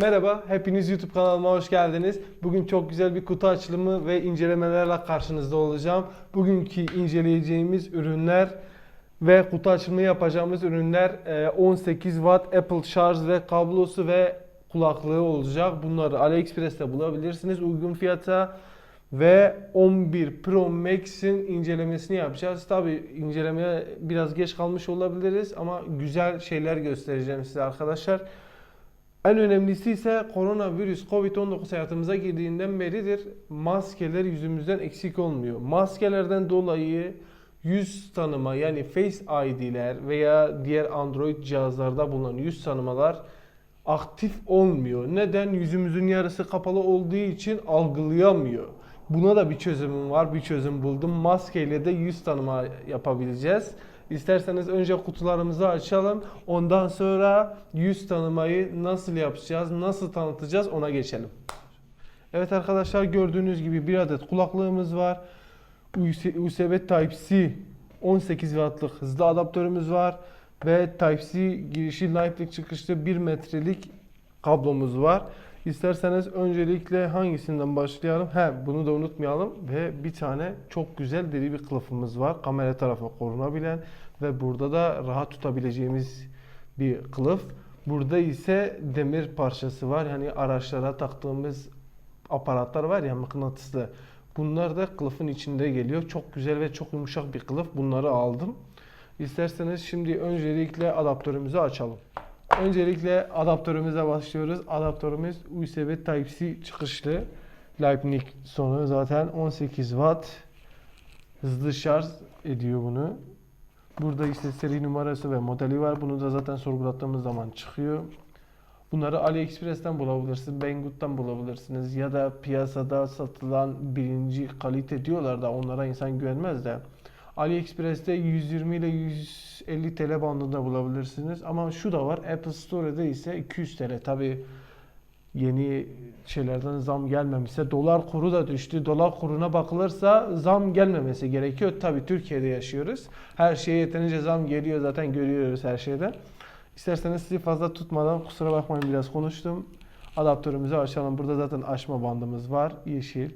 Merhaba, hepiniz YouTube kanalıma hoş geldiniz. Bugün çok güzel bir kutu açılımı ve incelemelerle karşınızda olacağım. Bugünkü inceleyeceğimiz ürünler ve kutu açılımı yapacağımız ürünler e, 18 Watt Apple şarj ve kablosu ve kulaklığı olacak. Bunları AliExpress'te bulabilirsiniz uygun fiyata. Ve 11 Pro Max'in incelemesini yapacağız. Tabi incelemeye biraz geç kalmış olabiliriz ama güzel şeyler göstereceğim size arkadaşlar. En önemlisi ise koronavirüs Covid-19 hayatımıza girdiğinden beridir maskeler yüzümüzden eksik olmuyor. Maskelerden dolayı yüz tanıma yani Face ID'ler veya diğer Android cihazlarda bulunan yüz tanımalar aktif olmuyor. Neden? Yüzümüzün yarısı kapalı olduğu için algılayamıyor. Buna da bir çözümüm var. Bir çözüm buldum. Maskeyle de yüz tanıma yapabileceğiz. İsterseniz önce kutularımızı açalım. Ondan sonra yüz tanımayı nasıl yapacağız, nasıl tanıtacağız ona geçelim. Evet arkadaşlar gördüğünüz gibi bir adet kulaklığımız var. USB Type-C 18 wattlık hızlı adaptörümüz var. Ve Type-C girişi Lightning çıkışlı 1 metrelik kablomuz var. İsterseniz öncelikle hangisinden başlayalım? He, bunu da unutmayalım. Ve bir tane çok güzel deri bir kılıfımız var. Kamera tarafı korunabilen ve burada da rahat tutabileceğimiz bir kılıf. Burada ise demir parçası var. Yani araçlara taktığımız aparatlar var ya mıknatıslı. Bunlar da kılıfın içinde geliyor. Çok güzel ve çok yumuşak bir kılıf. Bunları aldım. İsterseniz şimdi öncelikle adaptörümüzü açalım. Öncelikle adaptörümüze başlıyoruz. Adaptörümüz USB Type-C çıkışlı. Lightning sonu zaten 18 Watt hızlı şarj ediyor bunu. Burada ise seri numarası ve modeli var. Bunu da zaten sorgulattığımız zaman çıkıyor. Bunları AliExpress'ten bulabilirsiniz, Banggood'dan bulabilirsiniz ya da piyasada satılan birinci kalite diyorlar da onlara insan güvenmez de. AliExpress'te 120 ile 150 TL bandında bulabilirsiniz. Ama şu da var. Apple Store'da ise 200 TL. Tabi yeni şeylerden zam gelmemişse dolar kuru da düştü. Dolar kuruna bakılırsa zam gelmemesi gerekiyor. Tabi Türkiye'de yaşıyoruz. Her şeye yeterince zam geliyor zaten görüyoruz her şeyden. İsterseniz sizi fazla tutmadan kusura bakmayın biraz konuştum. Adaptörümüzü açalım. Burada zaten açma bandımız var. Yeşil.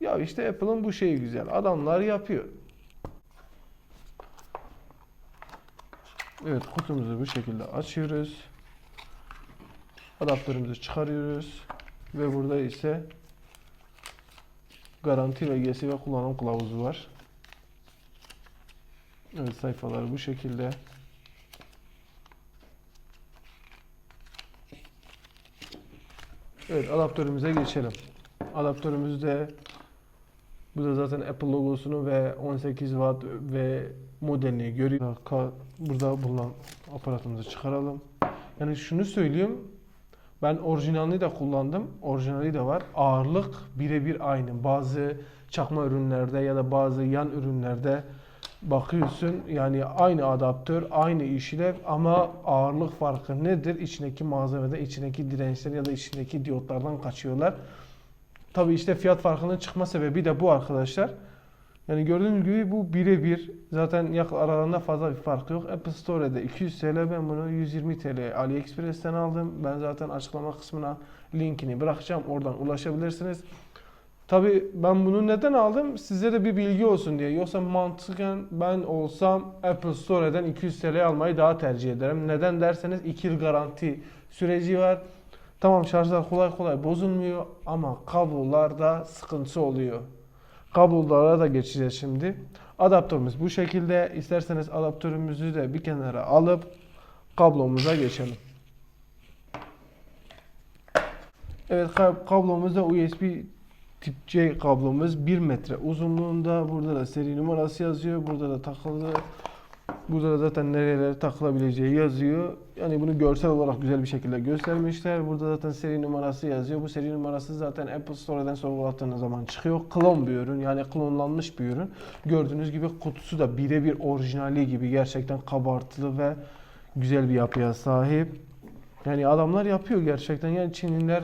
Ya işte Apple'ın bu şeyi güzel. Adamlar yapıyor. Evet kutumuzu bu şekilde açıyoruz. Adaptörümüzü çıkarıyoruz. Ve burada ise garanti belgesi ve kullanım kılavuzu var. Evet sayfaları bu şekilde. Evet adaptörümüze geçelim. Adaptörümüzde bu da zaten Apple logosunu ve 18 watt ve modelini görüyor. Burada bulunan aparatımızı çıkaralım. Yani şunu söyleyeyim. Ben orijinalini de kullandım. Orijinali de var. Ağırlık birebir aynı. Bazı çakma ürünlerde ya da bazı yan ürünlerde bakıyorsun yani aynı adaptör, aynı işlev ama ağırlık farkı nedir? İçindeki malzemede, içindeki dirençler ya da içindeki diyotlardan kaçıyorlar. Tabi işte fiyat farkının çıkma sebebi de bu arkadaşlar. Yani gördüğünüz gibi bu birebir. Zaten aralarında fazla bir fark yok. Apple Store'da 200 TL ben bunu 120 TL AliExpress'ten aldım. Ben zaten açıklama kısmına linkini bırakacağım. Oradan ulaşabilirsiniz. Tabi ben bunu neden aldım? Size de bir bilgi olsun diye. Yoksa mantıken ben olsam Apple Store'dan 200 TL almayı daha tercih ederim. Neden derseniz 2 yıl garanti süreci var. Tamam şarjlar kolay kolay bozulmuyor ama kablolarda sıkıntı oluyor. Kablolara da geçeceğiz şimdi. Adaptörümüz bu şekilde. İsterseniz adaptörümüzü de bir kenara alıp kablomuza geçelim. Evet kab- kablomuzda USB tip C kablomuz 1 metre uzunluğunda. Burada da seri numarası yazıyor. Burada da takılı. Burada da zaten nerelere takılabileceği yazıyor. Yani bunu görsel olarak güzel bir şekilde göstermişler. Burada zaten seri numarası yazıyor. Bu seri numarası zaten Apple Store'dan sorgulattığınız zaman çıkıyor. Klon bir ürün yani klonlanmış bir ürün. Gördüğünüz gibi kutusu da birebir orijinali gibi gerçekten kabartılı ve güzel bir yapıya sahip. Yani adamlar yapıyor gerçekten. Yani Çinliler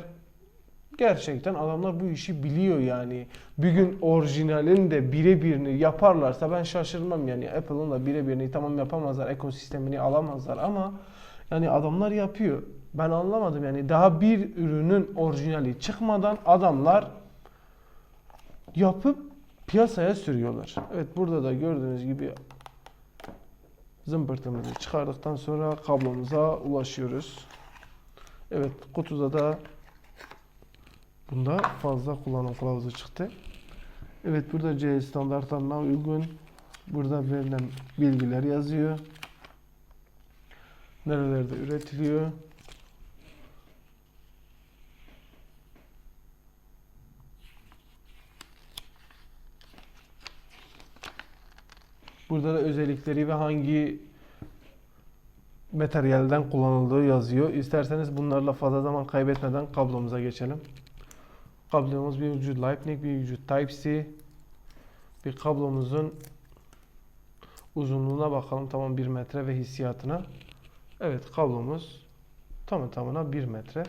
Gerçekten adamlar bu işi biliyor yani. Bir gün orijinalin de birebirini yaparlarsa ben şaşırmam yani. Apple'ın da birebirini tamam yapamazlar, ekosistemini alamazlar ama yani adamlar yapıyor. Ben anlamadım yani daha bir ürünün orijinali çıkmadan adamlar yapıp piyasaya sürüyorlar. Evet burada da gördüğünüz gibi zımbırtımızı çıkardıktan sonra kablomuza ulaşıyoruz. Evet kutuda da bunda fazla kullanım kılavuzu çıktı. Evet burada C standartlarına uygun burada verilen bilgiler yazıyor. Nerelerde üretiliyor. Burada da özellikleri ve hangi materyalden kullanıldığı yazıyor. İsterseniz bunlarla fazla zaman kaybetmeden kablomuza geçelim. Kablomuz bir ucu Lightning, bir ucu Type-C. Bir kablomuzun uzunluğuna bakalım. Tamam 1 metre ve hissiyatına. Evet kablomuz tamı tamına 1 metre.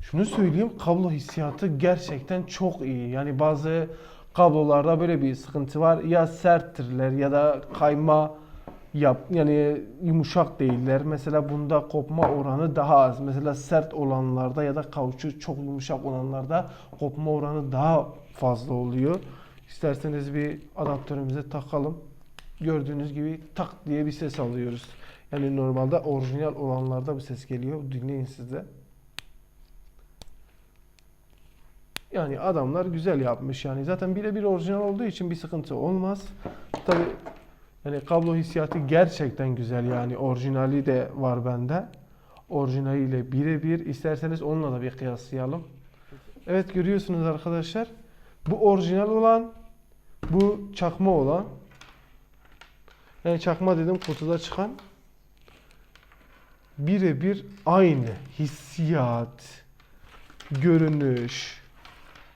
Şunu söyleyeyim kablo hissiyatı gerçekten çok iyi. Yani bazı kablolarda böyle bir sıkıntı var. Ya serttirler ya da kayma yap yani yumuşak değiller. Mesela bunda kopma oranı daha az. Mesela sert olanlarda ya da kauçuk çok yumuşak olanlarda kopma oranı daha fazla oluyor. İsterseniz bir adaptörümüze takalım. Gördüğünüz gibi tak diye bir ses alıyoruz. Yani normalde orijinal olanlarda bir ses geliyor. Dinleyin siz de. Yani adamlar güzel yapmış yani. Zaten birebir orijinal olduğu için bir sıkıntı olmaz. Tabi yani kablo hissiyatı gerçekten güzel yani. Orijinali de var bende. Orijinaliyle birebir. İsterseniz onunla da bir kıyaslayalım. Evet görüyorsunuz arkadaşlar. Bu orijinal olan, bu çakma olan. Yani çakma dedim kutuda çıkan. Birebir aynı hissiyat, görünüş.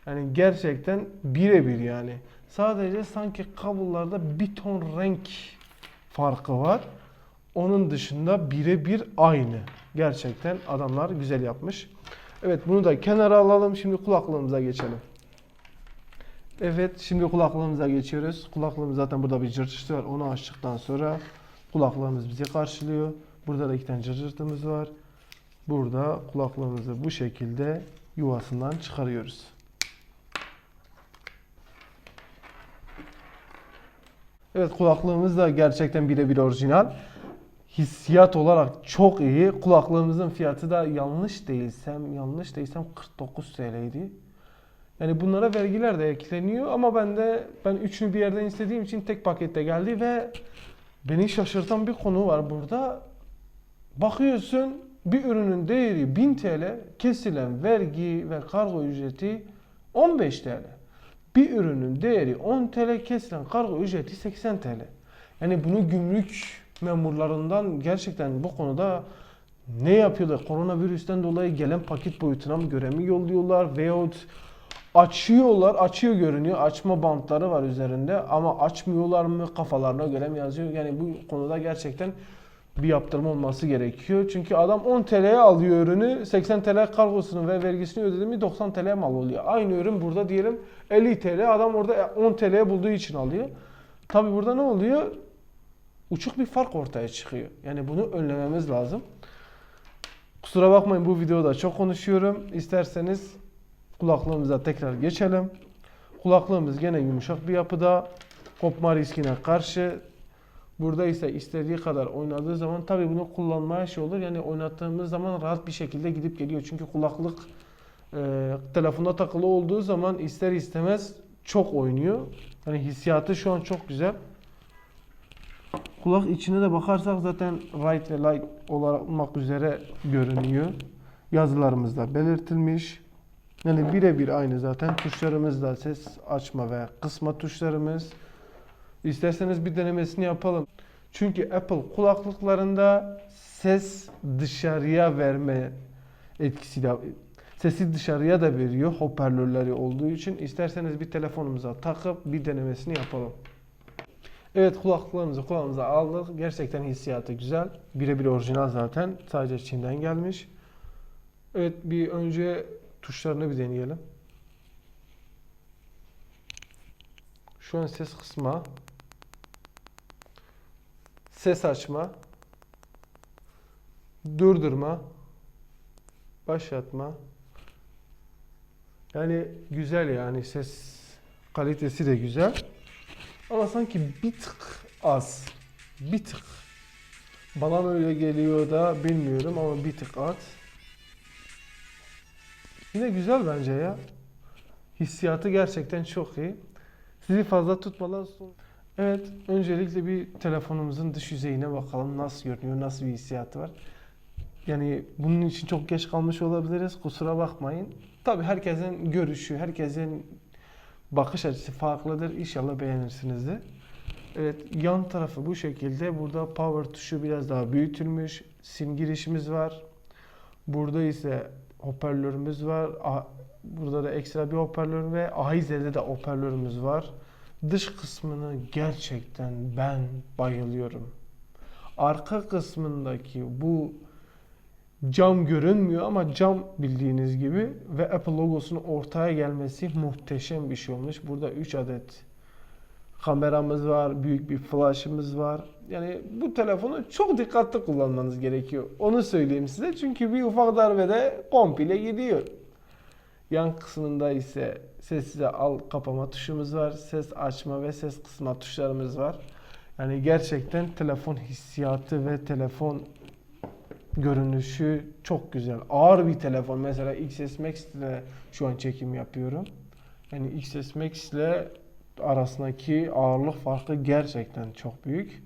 Yani gerçekten birebir yani. Sadece sanki kablolarda bir ton renk farkı var. Onun dışında birebir aynı. Gerçekten adamlar güzel yapmış. Evet bunu da kenara alalım. Şimdi kulaklığımıza geçelim. Evet şimdi kulaklığımıza geçiyoruz. Kulaklığımız zaten burada bir cırcırtı var. Onu açtıktan sonra kulaklığımız bizi karşılıyor. Burada da iki tane cırcırtımız var. Burada kulaklığımızı bu şekilde yuvasından çıkarıyoruz. Evet kulaklığımız da gerçekten birebir orijinal. Hissiyat olarak çok iyi. Kulaklığımızın fiyatı da yanlış değilsem, yanlış değilsem 49 TL'ydi. Yani bunlara vergiler de ekleniyor ama ben de ben üçünü bir yerden istediğim için tek pakette geldi ve beni şaşırtan bir konu var burada. Bakıyorsun bir ürünün değeri 1000 TL, kesilen vergi ve kargo ücreti 15 TL. Bir ürünün değeri 10 TL, kesilen kargo ücreti 80 TL. Yani bunu gümrük memurlarından gerçekten bu konuda ne yapıyorlar? Koronavirüsten dolayı gelen paket boyutuna mı göre mi yolluyorlar veyahut açıyorlar, açıyor görünüyor. Açma bantları var üzerinde ama açmıyorlar mı kafalarına göre mi yazıyor? Yani bu konuda gerçekten bir yaptırma olması gerekiyor. Çünkü adam 10 TL'ye alıyor ürünü, 80 TL kargosunu ve vergisini ödedi mi 90 TL mal oluyor. Aynı ürün burada diyelim 50 TL, adam orada 10 TL'ye bulduğu için alıyor. Tabi burada ne oluyor? Uçuk bir fark ortaya çıkıyor. Yani bunu önlememiz lazım. Kusura bakmayın bu videoda çok konuşuyorum. İsterseniz kulaklığımıza tekrar geçelim. Kulaklığımız gene yumuşak bir yapıda. Kopma riskine karşı. Burada ise istediği kadar oynadığı zaman tabi bunu kullanmaya şey olur. Yani oynattığımız zaman rahat bir şekilde gidip geliyor. Çünkü kulaklık e, telefonda takılı olduğu zaman ister istemez çok oynuyor. Yani hissiyatı şu an çok güzel. Kulak içine de bakarsak zaten right ve light olmak üzere görünüyor. Yazılarımızda belirtilmiş. Yani birebir aynı zaten. Tuşlarımız da ses açma ve kısma tuşlarımız. İsterseniz bir denemesini yapalım. Çünkü Apple kulaklıklarında ses dışarıya verme etkisi de sesi dışarıya da veriyor hoparlörleri olduğu için. İsterseniz bir telefonumuza takıp bir denemesini yapalım. Evet kulaklıklarımızı kulağımıza aldık. Gerçekten hissiyatı güzel. Birebir orijinal zaten. Sadece Çin'den gelmiş. Evet bir önce tuşlarını bir deneyelim. Şu an ses kısma. Ses açma. Durdurma. Başlatma. Yani güzel yani ses kalitesi de güzel. Ama sanki bir tık az. Bir tık. Bana mı öyle geliyor da bilmiyorum ama bir tık az. Yine güzel bence ya. Hissiyatı gerçekten çok iyi. Sizi fazla tutmadan son... Evet, öncelikle bir telefonumuzun dış yüzeyine bakalım nasıl görünüyor, nasıl bir hissiyatı var. Yani bunun için çok geç kalmış olabiliriz, kusura bakmayın. Tabii herkesin görüşü, herkesin bakış açısı farklıdır. İnşallah beğenirsiniz de. Evet, yan tarafı bu şekilde. Burada power tuşu biraz daha büyütülmüş. Sim girişimiz var. Burada ise hoparlörümüz var. Burada da ekstra bir hoparlör ve Ahize'de de hoparlörümüz var. Dış kısmını gerçekten ben bayılıyorum. Arka kısmındaki bu cam görünmüyor ama cam bildiğiniz gibi ve Apple logosunun ortaya gelmesi muhteşem bir şey olmuş. Burada 3 adet kameramız var, büyük bir flash'ımız var. Yani bu telefonu çok dikkatli kullanmanız gerekiyor. Onu söyleyeyim size çünkü bir ufak darbede komple gidiyor. Yan kısmında ise sessize al kapama tuşumuz var. Ses açma ve ses kısma tuşlarımız var. Yani gerçekten telefon hissiyatı ve telefon görünüşü çok güzel. Ağır bir telefon. Mesela XS Max ile şu an çekim yapıyorum. Yani XS Max ile arasındaki ağırlık farkı gerçekten çok büyük.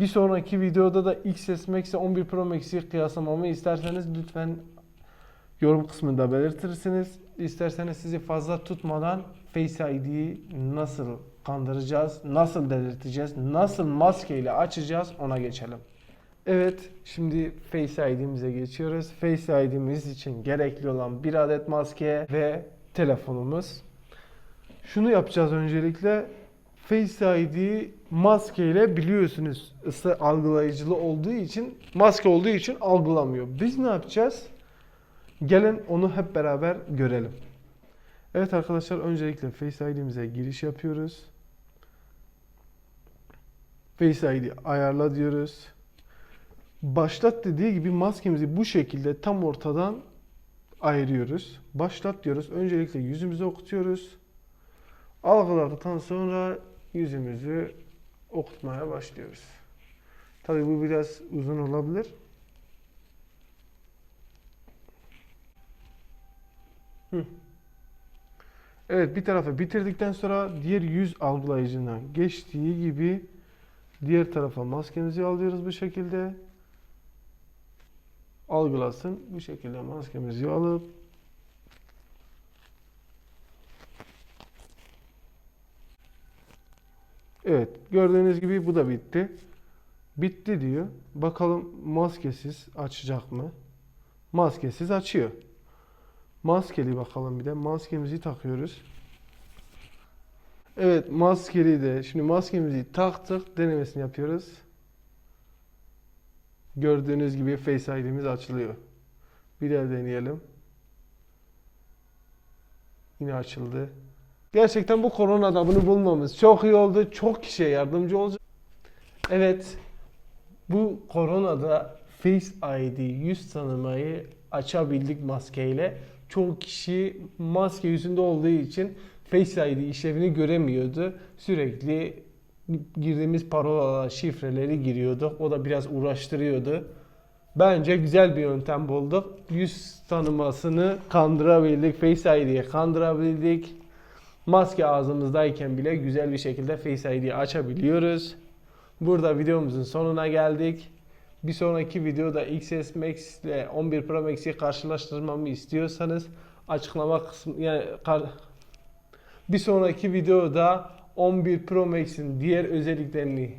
Bir sonraki videoda da XS Max ile 11 Pro Max'i kıyaslamamı isterseniz lütfen yorum kısmında belirtirsiniz. İsterseniz sizi fazla tutmadan Face ID'yi nasıl kandıracağız, nasıl delirteceğiz, nasıl maskeyle açacağız ona geçelim. Evet, şimdi Face ID'mize geçiyoruz. Face ID'miz için gerekli olan bir adet maske ve telefonumuz. Şunu yapacağız öncelikle. Face ID maskeyle biliyorsunuz ısı algılayıcılı olduğu için, maske olduğu için algılamıyor. Biz ne yapacağız? Gelin onu hep beraber görelim. Evet arkadaşlar öncelikle Face ID'mize giriş yapıyoruz. Face ID ayarla diyoruz. Başlat dediği gibi maskemizi bu şekilde tam ortadan ayırıyoruz. Başlat diyoruz. Öncelikle yüzümüzü okutuyoruz. Algıladıktan sonra yüzümüzü okutmaya başlıyoruz. Tabii bu biraz uzun olabilir. Hı. Evet bir tarafı bitirdikten sonra diğer yüz algılayıcına geçtiği gibi diğer tarafa maskemizi alıyoruz bu şekilde. Algılasın. Bu şekilde maskemizi alıp Evet gördüğünüz gibi bu da bitti. Bitti diyor. Bakalım maskesiz açacak mı? Maskesiz açıyor. Maskeli bakalım bir de. Maskemizi takıyoruz. Evet maskeli de. Şimdi maskemizi taktık. Denemesini yapıyoruz. Gördüğünüz gibi Face ID'miz açılıyor. Bir daha deneyelim. Yine açıldı. Gerçekten bu koronada bunu bulmamız çok iyi oldu. Çok kişiye yardımcı olacak. Evet. Bu koronada Face ID yüz tanımayı açabildik maskeyle. Çoğu kişi maske yüzünde olduğu için Face ID işlevini göremiyordu. Sürekli girdiğimiz parolalar, şifreleri giriyorduk. O da biraz uğraştırıyordu. Bence güzel bir yöntem bulduk. Yüz tanımasını kandırabildik. Face ID'ye kandırabildik. Maske ağzımızdayken bile güzel bir şekilde Face ID'yi açabiliyoruz. Burada videomuzun sonuna geldik. Bir sonraki videoda XS Max ile 11 Pro Max'i karşılaştırmamı istiyorsanız açıklama kısmı yani bir sonraki videoda 11 Pro Max'in diğer özelliklerini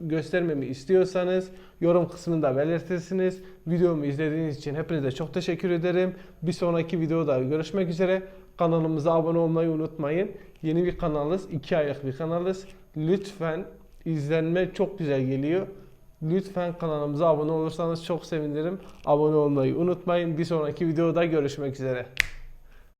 göstermemi istiyorsanız yorum kısmında belirtirsiniz. Videomu izlediğiniz için hepinize çok teşekkür ederim. Bir sonraki videoda görüşmek üzere. Kanalımıza abone olmayı unutmayın. Yeni bir kanalız. iki aylık bir kanalız. Lütfen izlenme çok güzel geliyor. Lütfen kanalımıza abone olursanız çok sevinirim. Abone olmayı unutmayın. Bir sonraki videoda görüşmek üzere.